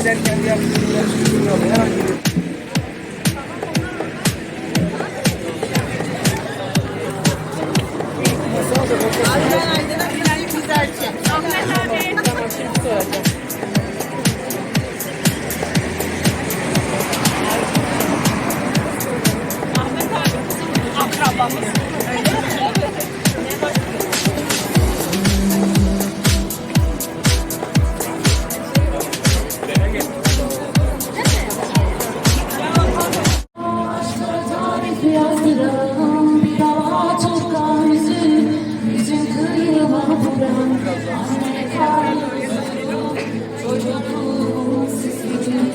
Bizler kendi yaptığımız sürdürüyoruz. Herhangi bir Yazdıran bir hava çok ağrısı Bütün kıyıma vuran Anne karnımızı Çocukluğum sesini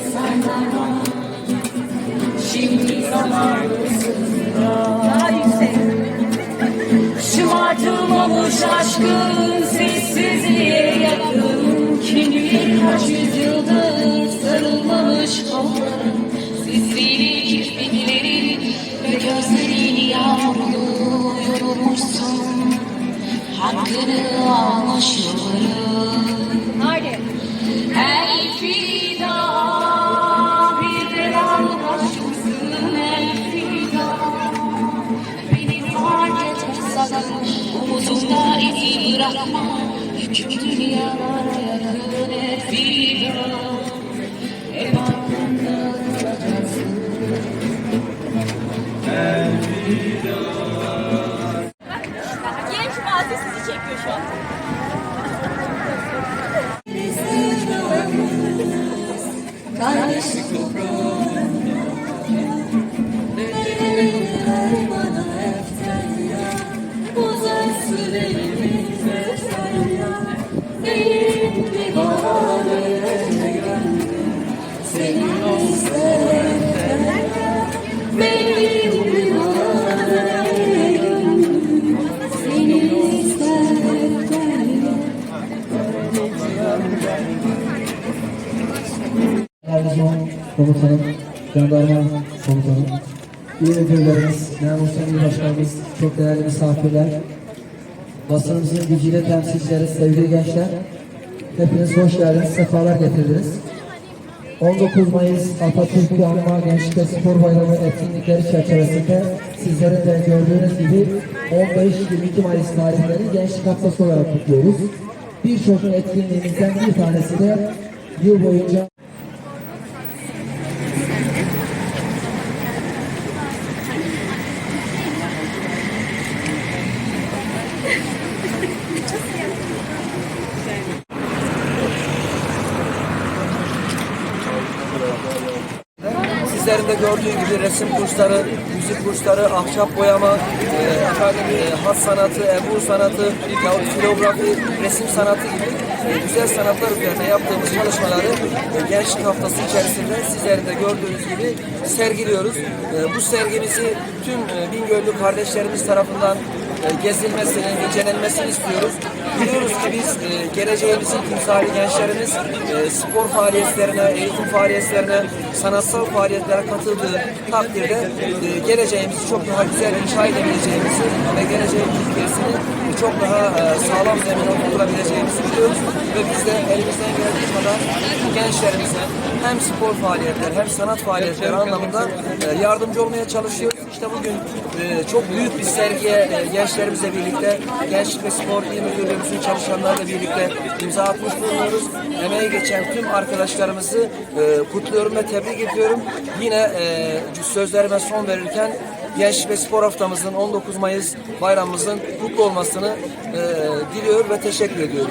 Şimdi zamanımızın Daha Şımartılmamış aşkın sessizliğe yakın Kim bilir yorulmuşsun Hakkını yolların Haydi El fida bir de başımsın el fida Beni fark etmez Omuzumda izin bırakma Yüküm dünyalara yakın et. figan Kardeşlik Beni komutanım, jandarma komutanım, iyi müdürlerimiz, memur sayın başkanımız, çok değerli misafirler, basınımızın gücüyle temsilcileri, sevgili gençler, hepiniz hoş geldiniz, sefalar getirdiniz. 19 Mayıs Atatürk Anma Gençlik ve Spor Bayramı etkinlikleri çerçevesinde sizlerin de gördüğünüz gibi 15-22 Mayıs tarihleri Gençlik Haftası olarak kutluyoruz. Birçok etkinliğimizden bir tanesi de yıl boyunca Sizlerin gördüğü gibi resim kursları, müzik kursları, ahşap boyama, e, efendim, e, hat sanatı, ebru sanatı, yahut filografi, resim sanatı gibi e, güzel sanatlar üzerine yaptığımız çalışmaları e, Gençlik Haftası içerisinde sizlerin gördüğünüz gibi sergiliyoruz. E, bu sergimizi tüm e, Bingöllü kardeşlerimiz tarafından gezilmesini, incelenmesini istiyoruz. Biliyoruz ki biz e, geleceğimizin timsali gençlerimiz e, spor faaliyetlerine, eğitim faaliyetlerine, sanatsal faaliyetlere katıldığı takdirde e, geleceğimizi çok daha güzel inşa edebileceğimizi ve geleceğin Türkiye'sini çok daha e, sağlam zemine oturtabileceğimizi biliyoruz ve biz de elimizden geldiği kadar gençlerimize hem spor faaliyetleri hem sanat faaliyetleri anlamında e, yardımcı olmaya çalışıyoruz. İşte bugün e, çok büyük bir sergiye e, gençlerimizle birlikte Gençlik ve Spor İl Müdürlüğümüzün çalışanlarıyla birlikte imza atmış bulunuyoruz. Emeği geçen tüm arkadaşlarımızı e, kutluyorum ve tebrik ediyorum. Yine e, sözlerime son verirken Gençlik ve Spor Haftamızın 19 Mayıs bayramımızın kutlu olmasını e, diliyor ve teşekkür ediyorum.